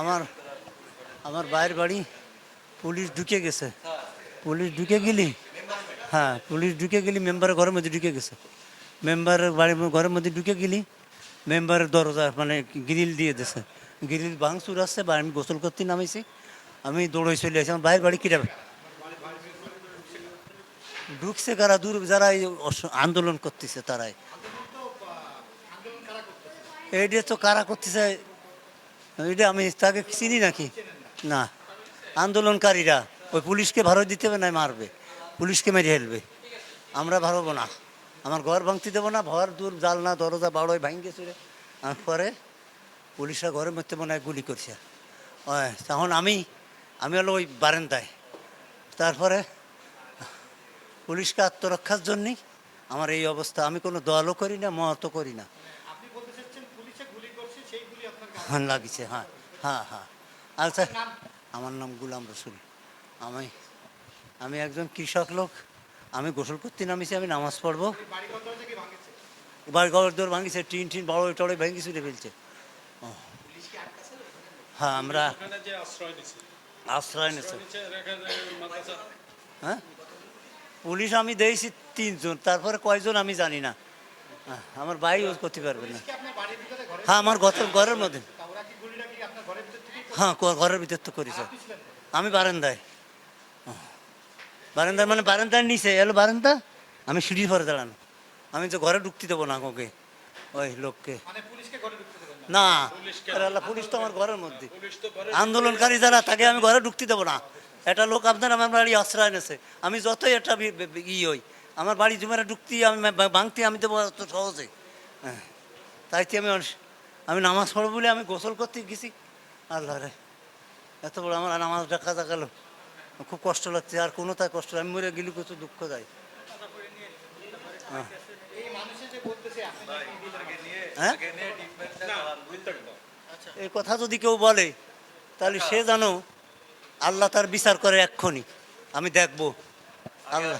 আমার আমার বাইরের বাড়ি পুলিশ ঢুকে গেছে। পুলিশ ঢুকে গেলি? হ্যাঁ পুলিশ ঢুকে গেলি মেম্বারের ঘরের মধ্যে ঢুকে গেছে। মেম্বারের বাড়ির ঘরের মধ্যে ঢুকে গেলি মেম্বারের দরজা মানে গ্রিল দিয়ে দিছে। গ্রিল ভাঙচুর আসছে বা আমি গোসল করতে নামাইছি, আমি দৌড়ে চলে আসি। আমার বাইরের বাড়ি কিরা ঢুকছে কারা? দূর যারা আন্দোলন করতেছে তারাই। এইটা তো কারা করতেছে? এটা আমি তাকে চিনি নাকি? না। আন্দোলনকারীরা, ওই পুলিশকে ভাড়া দিতে হবে না, মারবে। পুলিশকে মেরে ফেলবে। আমরা ভারবো না। আমার ঘর ভাঙতে দেবো না, ঘর, দূর জাল না দরজা, বাড়োয় ভাঙে চলে আর পরে পুলিশরা ঘরের মধ্যে মনে হয় গুলি করছে। তখন আমি আমি হলো ওই বারান্দায়। তারপরে পুলিশকে আত্মরক্ষার জন্যই আমার এই অবস্থা। আমি কোনো দলও করি না, মতও করি না আপনি বলতে চাচ্ছেন পুলিশে গুলি করছে সেই গুলি আপনার গায়ে হ্যাঁ লাগিছে হ্যাঁ হ্যাঁ হ্যাঁ। আচ্ছা আমার নাম গুলাম রসুল। আমি আমি একজন কৃষক লোক। আমি গোসল করতে নামিছি আমি নামাজ পড়ব। বাড়ি ঘর দৌড় ভাঙিছে টিন টিন বড় টড়ে ভেঙে ছুটে ফেলছে। ও। হ্যাঁ আমরা আশ্রয় মাদ্রাসা হ্যাঁ? পুলিশ আমি দিয়েছি তিনজন তারপরে কয়জন আমি জানি না। হ্যাঁ, আমার ভাই ও করতে পারবে না। কি আপনার বাড়ির ভিতরে ঘরে হ্যাঁ আমার গত ঘরের মধ্যে তা ওরা কি গুলিটা কি আপনার ঘরের ভিতর থেকে হ্যাঁ ঘরের ভিতর তো করেছে আমি বারান্দায়। বারান্দায় মানে বারান্দার নিচে। এলো বারান্দা? আমি সিঁড়ির পরে দাঁড়ানো। আমি তো ঘরে ঢুকতে দেবো না ওকে ওই লোককে। মানে ঘরে না? আল্লাহ, পুলিশ তো আমার ঘরের মধ্যে। ঘরে আন্দোলনকারী যারা তাকে আমি ঘরে ঢুকতে দেবো না। একটা লোক আপনার আমার বাড়ি আশ্রয় নেছে আমি যতই একটা ই হই আমার বাড়ি জুমেরা ঢুকতে আমি ভাঙতে আমি দেবো এত সহজে। হ্যাঁ তাইতে আমি আমি নামাজ পড়ব বলে আমি গোসল করতে গেছি। আল্লাহ রে। এত বড় আমার নামাজ দেখা গেল। খুব কষ্ট লাগছে আর কোনো তাই কষ্ট আমি মরে গেলে কত দুঃখ যায়। এই মানুষে যে বলতেছে আপনি নাকি দিলেন। হ্যাঁ। এই কথা যদি কেউ বলে তাহলে সে জানো আল্লাহ তার বিচার করে এক্ষুনি। আমি দেখব। আল্লাহ।